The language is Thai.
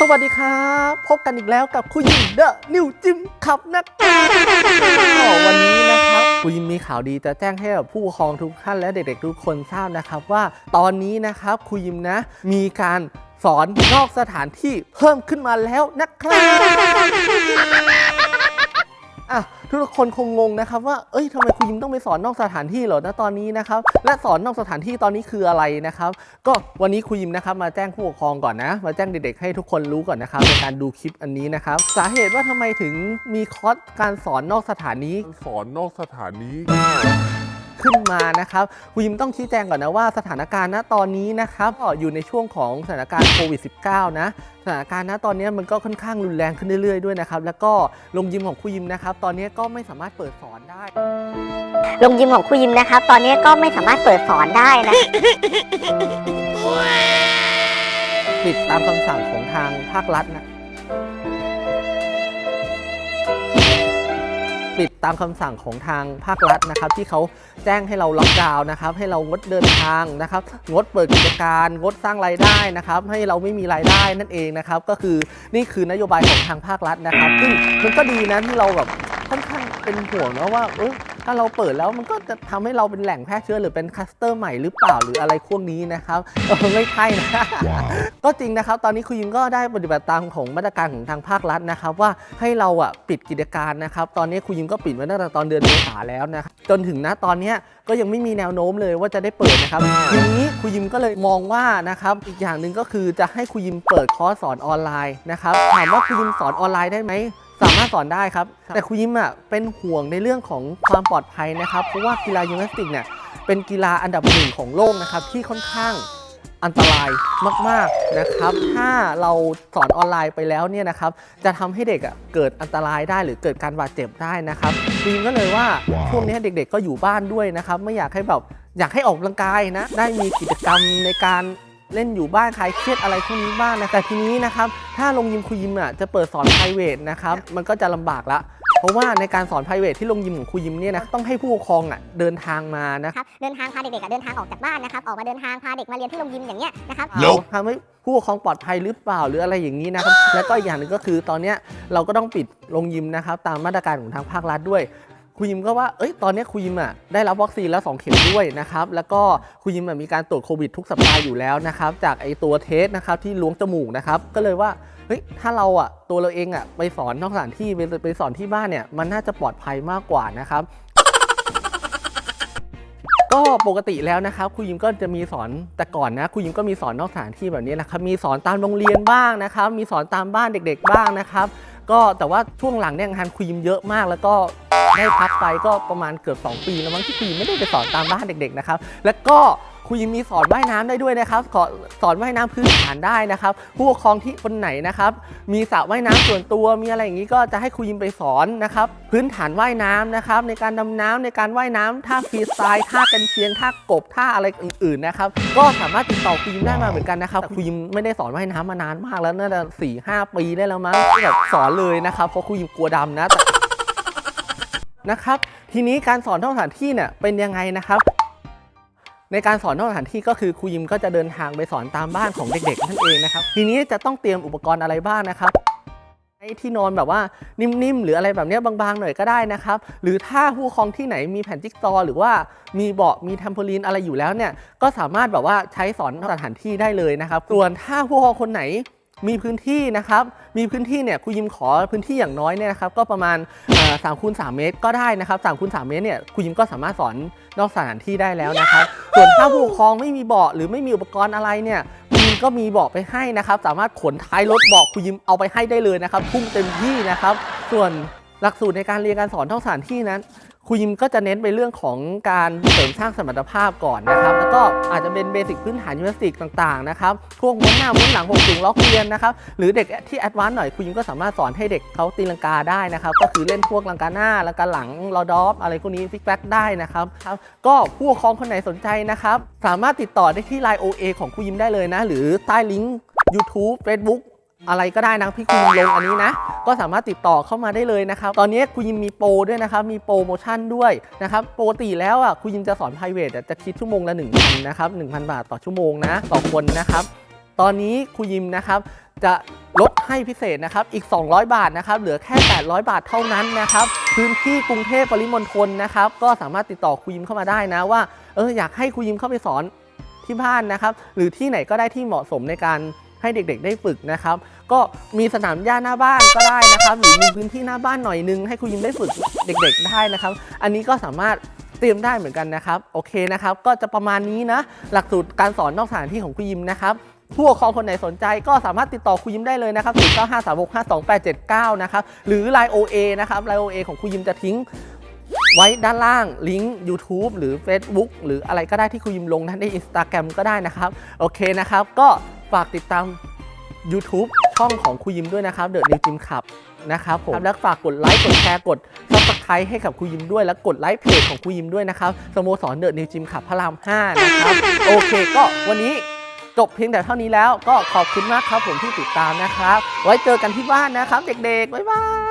สวัสดีครับ พบกันอีกแล้วกับคุยยิมเดอะนิวจิมขับนะครับวันนี้นะครับคุยยิมมีข่าวดีจะแจ้งให้กับผู้ปกครองทุกท่านและเด็กๆทุกคนทราบนะครับว่าตอนนี้นะครับคุยยิมนะ มีการสอนนอกสถานที่เพิ่มขึ้นมาแล้วนะครับ อะทุกคนคงงงนะครับว่า เอ้ยทำไมครูยิมต้องไปสอนนอกสถานที่เหรอนะตอนนี้นะครับ และสอนนอกสถานที่ตอนนี้คืออะไรนะครับ ก็วันนี้ครูยิมนะครับมาแจ้งผู้ปกครองก่อนนะ มาแจ้งเด็กๆให้ทุกคนรู้ก่อนนะครับในการดูคลิปอันนี้นะครับ สาเหตุว่าทำไมถึงมีคอร์สการสอนนอกสถานีสอนนอกสถานี ขึ้นมานะครับครูยิมต้องชี้แจงก่อนนะว่าสถานการณ์ณตอนนี้นะครับก็อยู่ในช่วงของสถานการณ์โควิด -19 นะสถานการณ์ณตอนนี้มันก็ค่อนข้างรุนแรงขึ้นเรื่อยๆด้วยนะครับแล้วก็โรงยิมของครูยิมนะครับ ตอนนี้ก็ไม่สามารถเปิดสอนได้โรงยิมของครูยิมนะครับ ตอนนี้ก็ไม่สามารถเปิดสอนได้นะปิดตามคำสั่งของทางภาครัฐนะ ตามคำสั่งของทางภาครัฐนะครับ ที่เขาแจ้งให้เราล็อกดาวน์นะครับ ให้เรางดเดินทางนะครับ งดเปิดกิจการงดสร้างรายได้นะครับ ให้เราไม่มีรายได้นั่นเองนะครับ ก็คือนี่คือนโยบายของทางภาครัฐนะครับ ซึ่งมันก็ดีนะที่เราแบบค่อนข้างเป็นห่วงนะว่าเออ ถ้าเราเปิดแล้วมันก็จะทำให้เราเป็นแหล่งแพร่เชื้อหรือเป็นคลัสเตอร์ใหม่หรือเปล่าหรืออะไรพวกนี้นะครับเออไม่ใช่นะ ก็จริงนะครับตอนนี้คุณยิมก็ได้ปฏิบัติตามของมาตรการของทางภาครัฐนะครับ ว่าให้เราอะปิดกิจการนะครับตอนนี้คุณยิมก็ปิดมาตั้งแต่ตอนเดือนเมษาแล้วนะครับจนถึงณตอนเนี้ยก็ยังไม่มีแนวโน้มเลยว่าจะได้เปิดนะครับทีนี้คุณยิมก็เลยมองว่านะครับอีกอย่างหนึ่งก็คือจะให้คุณยิมเปิดคอร์สสอนออนไลน์นะครับถามว่าคุณยิมสอนออนไลน์ได้ไหม สามารถสอนได้ครับ แต่ครูยิมอะเป็นห่วงในเรื่องของความปลอดภัยนะครับ เพราะว่ากีฬายิมนาสติกเนี่ยเป็นกีฬาอันดับหนึ่งของโลกนะครับ ที่ค่อนข้างอันตรายมาก ๆนะครับ ถ้าเราสอนออนไลน์ไปแล้วเนี่ยนะครับ จะทำให้เด็กอะเกิดอันตรายได้หรือเกิดการบาดเจ็บได้นะครับครูยิมก็เลยว่าช่วงนี้เด็กๆ ก็อยู่บ้านด้วยนะครับ ไม่อยากให้แบบอยากให้ออกกำลังกายนะ ได้มีกิจกรรมในการ เล่นอยู่บ้านคลายเครียดอะไรพวกนี้บ้างนะแต่ทีนี้นะครับถ้าโรงยิมครูยิมอะจะเปิดสอน p r i v a t นะครับมันก็จะลำบากละเพราะว่าในการสอน p r i v a t ที่โรงยิมของครูยิมเนี่ยนะต้องให้ผู้ปกครองอะเดินทางมานะครับเดินทางพาเด็กๆอะเดินทางออกจากบ้านนะครับออกมาเดินทางพาเด็กมาเรียนที่โรงยิมอย่างเงี้ยนะครับเราทำให้ผู้ปกครองปลอดภัยหรือเปล่าหรืออะไรอย่างนี้นะครับแล้วก็อีกอย่างหนึ่งก็คือตอนเนี้ยเราก็ต้องปิดโรงยิมนะครับตามมาตรการของทางภาครัฐด้วย ครูยิมก็ว่าเอ้ยตอนนี้ครูยิมอะได้รับวัคซีนแล้ว 2 เข็มด้วยนะครับแล้วก็ครูยิมมีการตรวจโควิดทุกสัปดาห์อยู่แล้วนะครับจากไอตัวเทสนะครับที่ล้วงจมูกนะครับก็เลยว่าเฮ้ยถ้าเราอะตัวเราเองอะไปสอนนอกสถานที่ไปไปสอนที่บ้านเนี่ยมันน่าจะปลอดภัยมากกว่านะครับก็ปกติแล้วนะครับครูยิมก็จะมีสอนแต่ก่อนนะครูยิมก็มีสอนนอกสถานที่แบบนี้นะครับมีสอนตามโรงเรียนบ้างนะครับ มีสอนตามบ้านเด็ก ๆ บ้างนะครับ ก็แต่ว่าช่วงหลังเนี่ยงานครีมเยอะมาก แล้วก็ได้พักไปก็ประมาณเกือบ 2 ปีแล้วมั้งที่ครีมไม่ได้ไปสอนตามบ้านเด็กๆนะครับ แล้วก็ ครูยิมมีสอนว่ายน้ำได้ด้วยนะครับสอนว่ายน้ำพื้นฐานได้นะครับ ผู้ปกครองที่คนไหนนะครับ มีสระว่ายน้ำส่วนตัวมีอะไรอย่างนี้ก็จะให้ครูยิมไปสอนนะครับพื้นฐานว่ายน้ำนะครับ ในการดำน้ำในการว่ายน้ำท่าฟรีสไตล์ท่ากันเชียงท่ากบท่าอะไรอื่นๆนะครับก็สามารถติดต่อครูยิมได้มาเหมือนกันนะครับครูยิมไม่ได้สอนว่ายน้ำมานานมากแล้วน่าจะสี่ห้าปีได้แล้วมั้งที่แบบสอนเลยนะครับเพราะครูยิมกลัวดำนะนะครับทีนี้การสอนนอกสถานที่เนี่ยเป็นยังไงนะครับ ในการสอนนอกสถานที่ก็คือครูยิมก็จะเดินทางไปสอนตามบ้านของเด็กๆนั่นเองนะครับทีนี้จะต้องเตรียมอุปกรณ์อะไรบ้างนะครับไอ้ที่นอนแบบว่านิ่มๆ หรืออะไรแบบนี้บางๆ หน่อยก็ได้นะครับ หรือถ้าผู้ปกครองที่ไหนมีแผ่นจิ๊กซอหรือว่ามีเบาะมีแทมโพลีนอะไรอยู่แล้วเนี่ยก็สามารถแบบว่าใช้สอนนอกสถานที่ได้เลยนะครับ ส่วนถ้าผู้ปกครองคนไหนมีพื้นที่นะครับ มีพื้นที่เนี่ยครูยิมขอพื้นที่อย่างน้อยเนี่ยนะครับ ก็ประมาณสามคูณสเมตรก็ได้นะครับสามคูณสเมตรเนี่ยครูยิมก็สามารถสอนนอกสถานที่ได้แล้วนะครับ ส่วนถ้าผู้ปกครองไม่มีเบาะหรือไม่มีอุปกรณ์อะไรเนี่ยคุณยิมก็มีเบาะไปให้นะครับ สามารถขนท้ายรถเบาะคุณยิมเอาไปให้ได้เลยนะครับทุ่มเต็มที่นะครับ ส่วนหลักสูตรในการเรียนการสอนท่องสถานที่นั้น ครูยิมก็จะเน้นไปเรื่องของการเสริมสร้างสมรรถภาพก่อนนะครับ แล้วก็อาจจะเป็นเบสิกพื้นฐานยิมนาสติกต่างๆนะครับ พวกม้วนหน้าม้วนหลังหกสูงล็อกเรียนนะครับ หรือเด็กที่แอดวานซ์หน่อยครูยิมก็สามารถสอนให้เด็กเขาตีลังกาได้นะครับ ก็คือเล่นพวกลังกาหน้าลังกาหลังลอดอฟอะไรพวกนี้ฟิกแบ็กได้นะครับครับก็ผู้ปกครองคนไหนสนใจนะครับ สามารถติดต่อได้ที่ Line OA ของครูยิมได้เลยนะ หรือใต้ลิงก์ YouTube Facebook อะไรก็ได้นะพี่ครูยิมลงอันนี้นะ ก็สามารถติดต่อเข้ามาได้เลยนะครับ ตอนนี้ครูยิมมีโปรด้วยนะครับ มีโปรโมชั่นด้วยนะครับปกติแล้วอะครูยิมจะสอน p r i v a t จะคิดชั่วโมงละ1,000นะครับ1,000 บาทต่อชั่วโมงนะต่อคนนะครับ ตอนนี้ครูยิมนะครับจะลดให้พิเศษนะครับ อีก 200 บาทนะครับ เหลือแค่ 800 บาทเท่านั้นนะครับ พื้นที่กรุงเทพปริมณฑลนะครับ ก็สามารถติดต่อครูยิมเข้ามาได้นะว่า เอออยากให้ครูยิมเข้าไปสอนที่บ้านนะครับ หรือที่ไหนก็ได้ที่เหมาะสมในการให้เด็กๆได้ฝึกนะครับ ก็มีสนามหญ้าหน้าบ้านก็ได้นะครับ หรือมีพื้นที่หน้าบ้านหน่อยนึง ให้ครูยิมได้ฝึกเด็ก ๆ ได้นะครับ อันนี้ก็สามารถเตรียมได้เหมือนกันนะครับ โอเคนะครับ ก็จะประมาณนี้นะ หลักสูตรการสอนนอกสถานที่ของครูยิมนะครับผู้ปกครองคนไหนสนใจก็สามารถติดต่อครูยิมได้เลยนะครับ0953652879 นะครับ หรือ Line OA นะครับ Line OA ของครูยิมจะทิ้งไว้ด้านล่าง ลิงก์ YouTube หรือ Facebook หรืออะไรก็ได้ที่ครูยิมลงนะใน Instagram ก็ได้นะครับ โอเคนะครับ ก็ฝากติดตาม YouTube ช่องของครูยิมด้วยนะครับ The New Gym Club นะครับผมแล้วฝากกดไลค์กดแชร์กด Subscribe ให้กับครูยิมด้วย แล้วกดไลค์เพจของครูยิมด้วยนะครับสโมสร The New Gym Club พระราม5นะครับโอเค ก็วันนี้จบเพียงแต่เท่านี้แล้วก็ขอบคุณมากครับผมที่ติดตามนะครับ ไว้เจอกันที่บ้านนะครับ เด็กๆบ๊ายบาย